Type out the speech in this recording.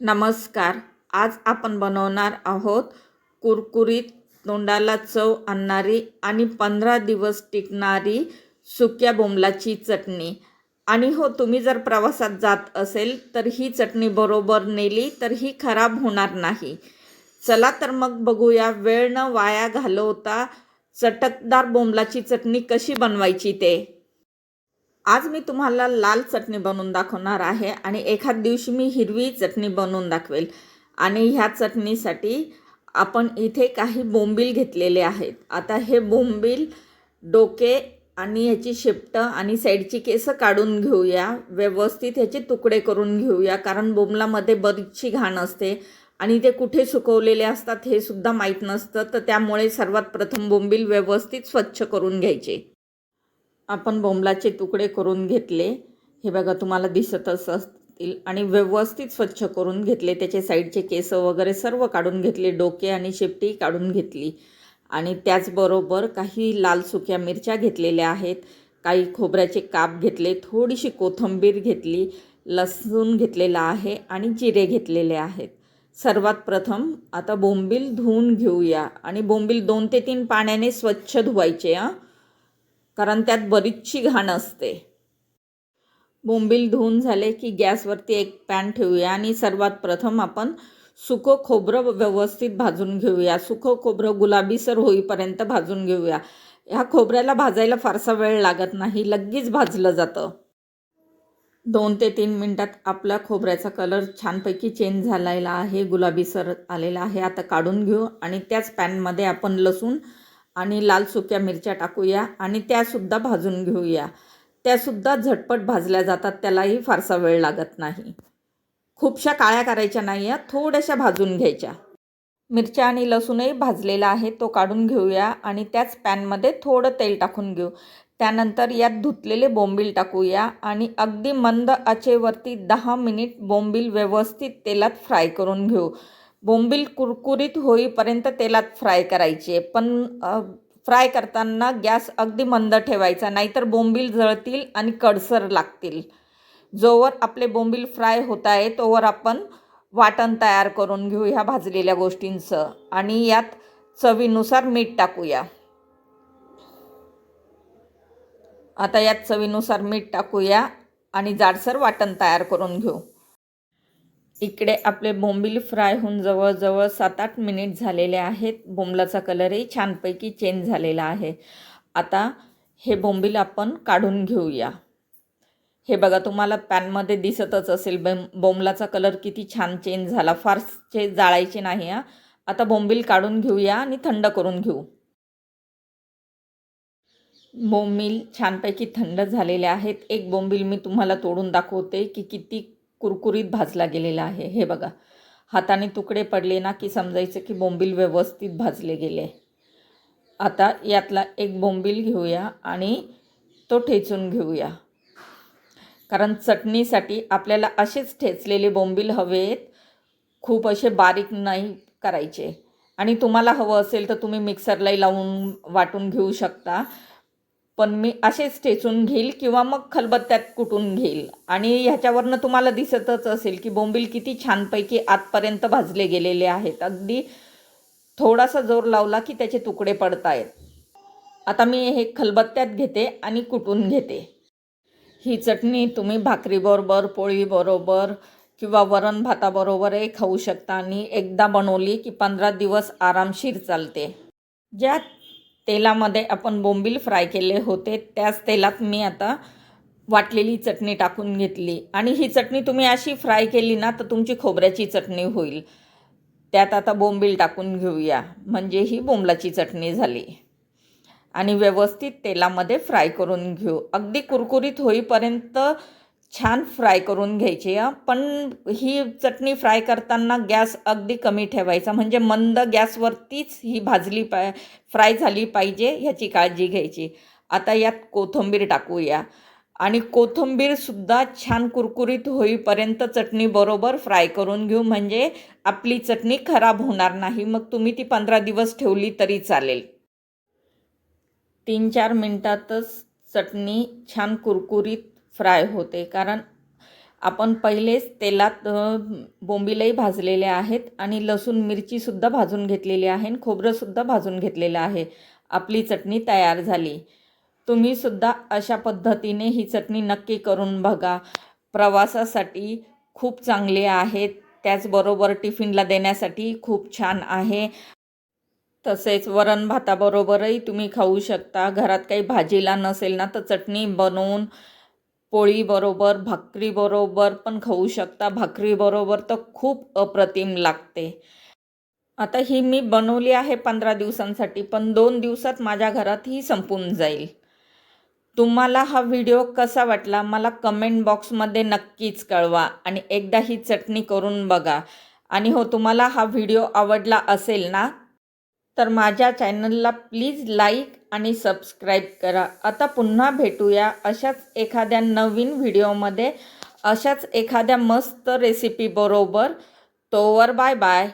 नमस्कार. आज आपण बनवणार आहोत कुरकुरीत तोंडाला चव आणणारी आणि पंधरा दिवस टिकणारी सुक्या बोंबलाची चटणी. आणि हो तुम्ही जर प्रवासात जात असेल तर ही चटणी बरोबर नेली तर ही खराब होणार नाही. चला तर मग बघूया वेळ न वाया घालवता चटकदार बोंबलाची चटणी कशी बनवायची ते. आज मी तुम्हाला लाल चटणी बनवून दाखवणार आहे आणि एखाद दिवशी मी हिरवी चटणी बनवून दाखवेल. आणि ह्या चटणीसाठी आपण इथे काही बोंबील घेतलेले आहेत. आता हे बोंबील डोके आणि ह्याची शेपटं आणि साईडची केसं काढून घेऊया. व्यवस्थित ह्याचे तुकडे करून घेऊया कारण बोंबलामध्ये बरीचशी घाण असते आणि ते कुठे सुकवलेले असतात हे सुद्धा माहीत नसतं. तर त्यामुळे सर्वात प्रथम बोंबील व्यवस्थित स्वच्छ करून घ्यायचे. आपण बोंबलाचे तुकडे करून घेतले. हे बघा तुम्हाला दिसतच असतील. आणि व्यवस्थित स्वच्छ करून घेतले. त्याचे साईडचे केस वगैरे सर्व काढून घेतले. डोके आणि शेपटी काढून घेतली. आणि त्याचबरोबर काही लाल सुक्या मिरच्या घेतलेल्या आहेत. काही खोबऱ्याचे काप घेतले. थोडीशी कोथिंबीर घेतली. लसूण घेतलेला आहे आणि जिरे घेतलेले आहेत. सर्वात प्रथम आता बोंबील धुवून घेऊया. आणि बोंबील दोन ते तीन पाण्याने स्वच्छ धुवायचे हां. कारण त्यात बरीचशी घाण असते. बोंबील धुवून झाले की गॅसवरती एक पॅन ठेवूया आणि सर्वात प्रथम आपण सुकं खोबरं व्यवस्थित भाजून घेऊया. सुकं खोबरं गुलाबीसर होईपर्यंत भाजून घेऊया. ह्या खोबऱ्याला भाजायला फारसा वेळ लागत नाही लगेच भाजलं जातं. दोन ते तीन मिनटात आपला खोबऱ्याचा कलर छानपैकी चेंज झालेला आहे गुलाबीसर आलेला आहे. आता काढून घेऊ आणि त्याच पॅनमध्ये आपण लसूण आणि लाल सुक्या मिरच्या टाकूया आणि त्यासुद्धा भाजून घेऊया. त्यासुद्धा झटपट भाजल्या जातात त्यालाही फारसा वेळ लागत नाही. खूपशा काळ्या करायच्या नाही या थोड्याशा भाजून घ्यायच्या. मिरच्या आणि लसूणही भाजलेला आहे तो काढून घेऊया आणि त्याच पॅनमध्ये थोडं तेल टाकून घेऊ. त्यानंतर यात धुतलेले बोंबील टाकूया आणि अगदी मंद आचेवरती दहा मिनिट बोंबील व्यवस्थित तेलात फ्राय करून घेऊ. बोंबील कुरकुरीत होईपर्यंत तेलात फ्राय करायचे. पण फ्राय करताना गॅस अगदी मंद ठेवायचा नाहीतर बोंबील जळतील आणि कडसर लागतील. जोवर आपले बोंबील फ्राय होत आहे तोवर आपण वाटण तयार करून घेऊ ह्या भाजलेल्या गोष्टींचं आणि यात चवीनुसार मीठ टाकूया. आता यात चवीनुसार मीठ टाकूया आणि जाडसर वाटण तयार करून घेऊ. इकडे आपले बोंबील फ्राय होऊन जवळजवळ सात आठ मिनिट झालेले आहेत. बोंबलाचा कलरही छानपैकी चेंज झालेला आहे. आता हे बोंबील आपण काढून घेऊया. हे बघा तुम्हाला पॅनमध्ये दिसतच असेल बेम बोंबलाचा कलर किती छान चेंज झाला. फारसे जाळायचे नाही हा. आता बोंबील काढून घेऊया आणि थंड करून घेऊ. बोंबील छानपैकी थंड झालेले आहेत. एक बोंबील मी तुम्हाला तोडून दाखवते की किती कुरकुरीत भाजला गेलेला आहे. हे बघा. हाताने तुकडे पडले ना की समजायचं की बोंबील व्यवस्थित भाजले गेले. आता यातला एक बोंबील घेऊया आणि तो ठेचून घेऊया. कारण चटणीसाठी आपल्याला असेच ठेचलेले बोंबील हवेत खूप असे बारीक नाही करायचे. आणि तुम्हाला हवं असेल तर तुम्ही मिक्सरलाही लावून वाटून घेऊ शकता. पण मी असेच ठेचून घेईल किंवा मग खलबत्त्यात कुटून घेईल. आणि ह्याच्यावरनं तुम्हाला दिसतच असेल की बोंबील किती छानपैकी आतपर्यंत भाजले गेलेले आहेत. अगदी थोडासा जोर लावला की त्याचे तुकडे पडत आहेत आता मी हे खलबत्त्यात घेते आणि कुटून घेते. ही चटणी तुम्ही भाकरीबरोबर पोळीबरोबर किंवा वरण भाताबरोबरही खाऊ शकता आणि एकदा बनवली की पंधरा दिवस आरामशीर चालते. ज्या तेलामध्ये आपण बोंबील फ्राय केले होते त्याच तेलात मी आता वाटलेली चटणी टाकून घेतली. आणि ही चटणी तुम्ही अशी फ्राय केली ना तर तुमची खोबऱ्याची चटणी होईल. त्यात आता बोंबील टाकून घेऊया. म्हणजे ही बोंबलाची चटणी झाली. आणि व्यवस्थित तेलामध्ये फ्राय करून घेऊ. अगदी कुरकुरीत होईपर्यंत छान फ्राय करून घ्यायची पण ही चटणी फ्राय करताना गॅस अगदी कमी ठेवायचा. म्हणजे मंद गॅसवरतीच ही भाजली पाय फ्राय झाली पाहिजे ह्याची काळजी घ्यायची. आता यात कोथिंबीर टाकूया. आणि कोथिंबीरसुद्धा छान कुरकुरीत होईपर्यंत चटणीबरोबर फ्राय करून घेऊ. म्हणजे आपली चटणी खराब होणार नाही. मग तुम्ही ती पंधरा दिवस ठेवली तरी चालेल. तीन चार मिनटातच चटणी छान कुरकुरीत फ्राय होते. कारण आपण पहिलेच तेलात बोंबिलही बोंबीलही भाजलेले आहेत आणि लसूण मिरचीसुद्धा भाजून घेतलेली आहे आणि खोबरंसुद्धा भाजून घेतलेलं आहे. आपली चटणी तयार झाली. तुम्हीसुद्धा अशा पद्धतीने ही चटणी नक्की करून बघा. प्रवासासाठी खूप चांगली आहे त्याचबरोबर टिफिनला देण्यासाठी खूप छान आहे. तसेच वरण भाताबरोबरही तुम्ही खाऊ शकता. घरात काही भाजीला नसेल ना तर चटणी बनवून पोळीबरोबर भाकरीबरोबर पण खाऊ शकता. भाकरीबरोबर तर खूप अप्रतिम लागते. आता ही मी बनवली आहे पंधरा दिवसांसाठी पण दोन दिवसात माझ्या घरात ही संपून जाईल. तुम्हाला हा व्हिडिओ कसा वाटला मला कमेंट बॉक्समध्ये नक्कीच कळवा आणि एकदा ही चटणी करून बघा. आणि हो तुम्हाला हा व्हिडिओ आवडला असेल ना तर माझ्या चॅनलला प्लीज लाईक आणि सबस्क्राईब करा. आता पुन्हा भेटूया अशाच एखाद्या नवीन व्हिडिओमध्ये अशाच एखाद्या मस्त रेसिपीबरोबर तोवर बाय बाय.